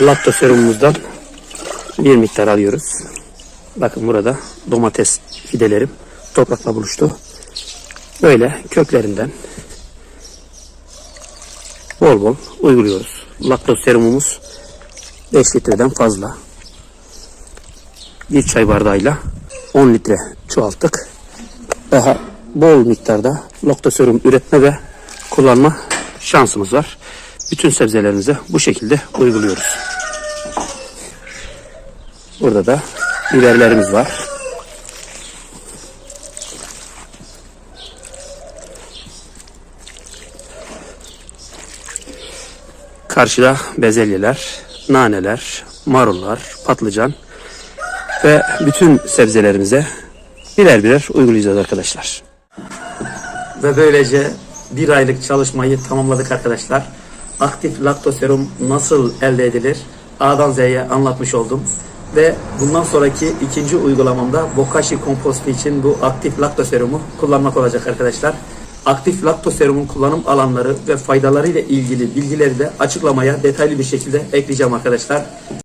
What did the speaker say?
Lakto serumumuzdan bir miktar alıyoruz. Bakın burada domates fidelerim toprakla buluştu. Böyle köklerinden bol bol uyguluyoruz. Laktoz serumumuz 5 litreden fazla. Bir çay bardağıyla 10 litre çoğalttık. Daha bol miktarda laktoserum üretme ve kullanma şansımız var. Bütün sebzelerimize bu şekilde uyguluyoruz. Burada da biberlerimiz var. Karşıda bezelyeler, naneler, marullar, patlıcan ve bütün sebzelerimize birer birer uygulayacağız arkadaşlar. Ve böylece bir aylık çalışmayı tamamladık arkadaşlar. Aktif laktoserum nasıl elde edilir? A'dan Z'ye anlatmış oldum. Ve bundan sonraki ikinci uygulamamda Bokashi kompostu için bu aktif laktoserumu kullanmak olacak arkadaşlar. Aktif laktoserumun kullanım alanları ve faydaları ile ilgili bilgileri de açıklamaya detaylı bir şekilde ekleyeceğim arkadaşlar.